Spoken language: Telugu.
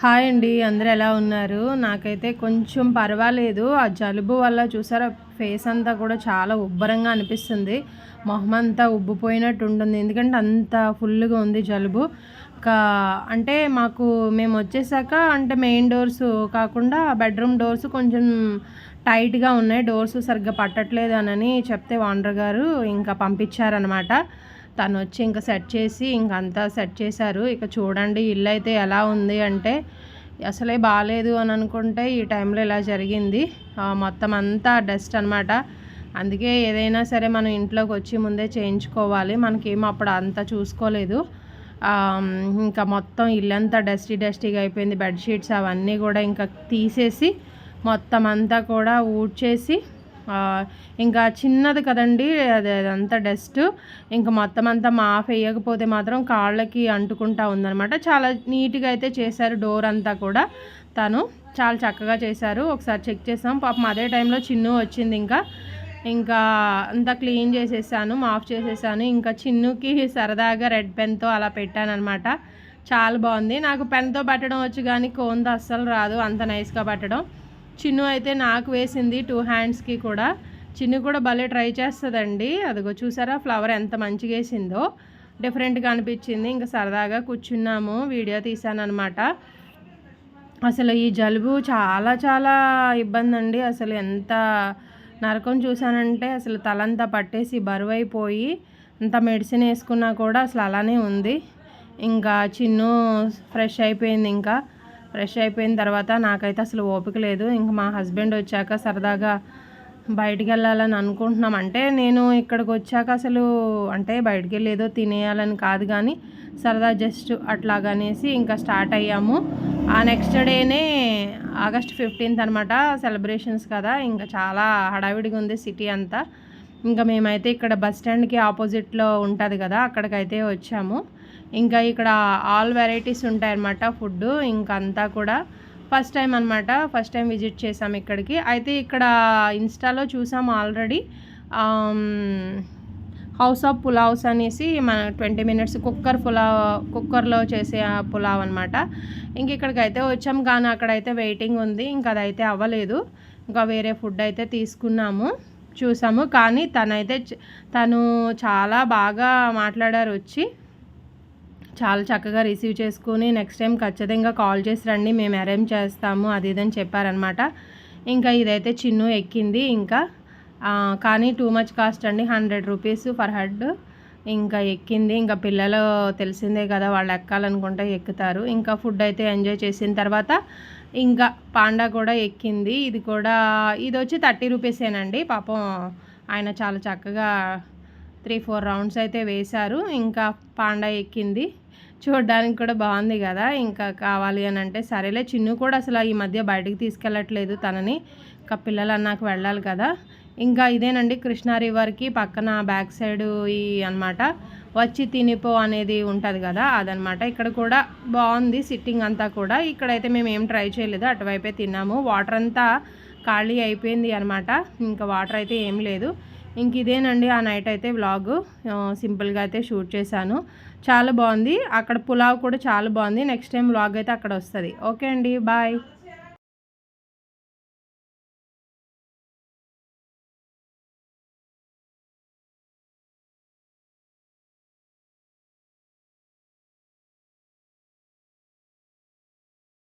హాయ్ అండి అందరూ ఎలా ఉన్నారు? నాకైతే కొంచెం పర్వాలేదు. ఆ జలుబు వల్ల చూసారా ఫేస్ అంతా కూడా చాలా ఉబ్బరంగా అనిపిస్తుంది. మొహం అంతా ఉబ్బిపోయినట్టు ఉంటుంది ఎందుకంటే అంత ఫుల్గా ఉంది జలుబు. కా అంటే మాకు మేము వచ్చేసాక అంటే మెయిన్ డోర్స్ కాకుండా బెడ్రూమ్ డోర్స్ కొంచెం టైట్గా ఉన్నాయి. డోర్స్ సరిగ్గా పట్టట్లేదు అని చెప్తే వాండర్ గారు ఇంకా పంపించారనమాట తను వచ్చి ఇంకా సెట్ చేసి ఇంకంతా సెట్ చేశారు. ఇక చూడండి ఇల్లు అయితే ఎలా ఉంది అంటే అసలే బాగాలేదు అని అనుకుంటే ఈ టైంలో ఇలా జరిగింది. మొత్తం అంతా డస్ట్ అనమాట అందుకే ఏదైనా సరే మనం ఇంట్లోకి వచ్చి ముందే చేయించుకోవాలి. మనకేమో అప్పుడు అంతా చూసుకోలేదు. ఇంకా మొత్తం ఇల్లంతా డస్టీ డస్టీగా అయిపోయింది. బెడ్షీట్స్ అవన్నీ కూడా ఇంకా తీసేసి మొత్తం అంతా కూడా ఊడ్చేసి ఇంకా చిన్నది కదండి అది అదంతా డస్ట్. ఇంకా మొత్తం అంతా మాఫ్ వేయకపోతే మాత్రం కాళ్ళకి అంటుకుంటా ఉందనమాట చాలా నీట్గా అయితే చేశారు డోర్ అంతా కూడా తను. చాలా చక్కగా చేశారు. ఒకసారి చెక్ చేసాం. పాపం అదే టైంలో చిన్ను వచ్చింది ఇంకా. ఇంకా అంతా క్లీన్ చేసేసాను మాఫ్ చేసేసాను. ఇంకా చిన్నుకి సరదాగా రెడ్ పెన్తో అలా పెట్టాను అనమాట చాలా బాగుంది. నాకు పెన్తో పెట్టడం వచ్చి కానీ కోన్తో అస్సలు రాదు. అంత నైస్గా పట్టడం. చిన్ను అయితే నాకు వేసింది టూ హ్యాండ్స్కి కూడా. చిన్ను కూడా భలే ట్రై చేస్తుందండి. అదిగో చూసారా ఫ్లవర్ ఎంత మంచిగా వేసిందో. డిఫరెంట్గా అనిపించింది. ఇంకా సరదాగా కూర్చున్నాము. వీడియో తీసాను అసలు ఈ జలుబు చాలా చాలా ఇబ్బంది అండి అసలు ఎంత నరకం చూసానంటే అసలు తలంతా పట్టేసి బరువైపోయి అంత మెడిసిన్ వేసుకున్నా కూడా అసలు అలానే ఉంది. ఇంకా చిన్ను ఫ్రెష్ అయిపోయింది ఇంకా. ఫ్రెష్ అయిపోయిన తర్వాత నాకైతే అసలు ఓపిక లేదు. ఇంక మా హస్బెండ్ వచ్చాక సరదాగా బయటికి వెళ్ళాలని అనుకుంటున్నాం. అంటే నేను ఇక్కడికి వచ్చాక అసలు అంటే బయటికి వెళ్ళి ఏదో తినేయాలని కాదు కానీ సరదా జస్ట్ అట్లాగనేసి ఇంకా స్టార్ట్ అయ్యాము. ఆ నెక్స్ట్ డేనే ఆగస్ట్ ఫిఫ్టీన్త్ అనమాట సెలబ్రేషన్స్ కదా. ఇంకా చాలా హడావిడిగా ఉంది సిటీ అంతా. ఇంకా మేమైతే ఇక్కడ బస్ స్టాండ్కి ఆపోజిట్లో ఉంటుంది కదా అక్కడికైతే వచ్చాము. ఇంకా ఇక్కడ ఆల్ వెరైటీస్ ఉంటాయన్నమాట ఫుడ్ ఇంకంతా కూడా. ఫస్ట్ టైం అనమాట ఫస్ట్ టైం విజిట్ చేసాం ఇక్కడికి. అయితే ఇక్కడ ఇన్స్టాలో చూసాం ఆల్రెడీ హౌస్ ఆఫ్ పులావ్స్ అనేసి మన ట్వంటీ మినిట్స్ కుక్కర్ పులావ్ కుక్కర్లో చేసే పులావ్ అనమాట ఇంక ఇక్కడికి అయితే వచ్చాం కానీ అక్కడైతే వెయిటింగ్ ఉంది ఇంకా అదైతే అవ్వలేదు. ఇంకా వేరే ఫుడ్ అయితే తీసుకున్నాము చూసాము. కానీ తనైతే తను చాలా బాగా మాట్లాడారు వచ్చి. చాలా చక్కగా రిసీవ్ చేసుకుని నెక్స్ట్ టైం ఖచ్చితంగా కాల్ చేసి రండి మేము అరేంజ్ చేస్తాము అది ఇదని చెప్పారనమాట ఇంకా ఇదైతే చిన్ను ఎక్కింది ఇంకా. కానీ టూ మచ్ కాస్ట్ అండి హండ్రెడ్ రూపీస్ ఫర్ హెడ్ ఇంకా ఎక్కింది. ఇంకా పిల్లలు తెలిసిందే కదా వాళ్ళు ఎక్కాలనుకుంటే ఎక్కుతారు. ఇంకా ఫుడ్ అయితే ఎంజాయ్ చేసిన తర్వాత ఇంకా పాండా కూడా ఎక్కింది. ఇది కూడా ఇది వచ్చి థర్టీ రూపీసేనండి. పాపం ఆయన చాలా చక్కగా త్రీ ఫోర్ రౌండ్స్ అయితే వేశారు. ఇంకా పాండా ఎక్కింది. చూడడానికి కూడా బాగుంది కదా. ఇంకా కావాలి అని అంటే సరేలే చిన్ను కూడా అసలు ఈ మధ్య బయటకు తీసుకెళ్ళట్లేదు తనని. ఇంకా పిల్లలు అన్నాక వెళ్ళాలి కదా. ఇంకా ఇదేనండి కృష్ణా రివర్కి పక్కన బ్యాక్ సైడ్ ఈ అనమాట వచ్చి తినిపో అనేది ఉంటుంది కదా అదనమాట ఇక్కడ కూడా బాగుంది సిట్టింగ్ అంతా కూడా. ఇక్కడైతే మేము ఏం ట్రై చేయలేదు అటువైపే తిన్నాము. వాటర్ అంతా ఖాళీ అయిపోయింది అనమాట ఇంకా వాటర్ అయితే ఏం లేదు. ఇంక ఇదేనండి ఆ నైట్ అయితే వ్లాగ్ సింపుల్గా అయితే షూట్ చేశాను. చాలా బాగుంది. అక్కడ పులావ్ కూడా చాలా బాగుంది. నెక్స్ట్ టైం వ్లాగ్ అయితే అక్కడ వస్తుంది. ఓకే అండి బాయ్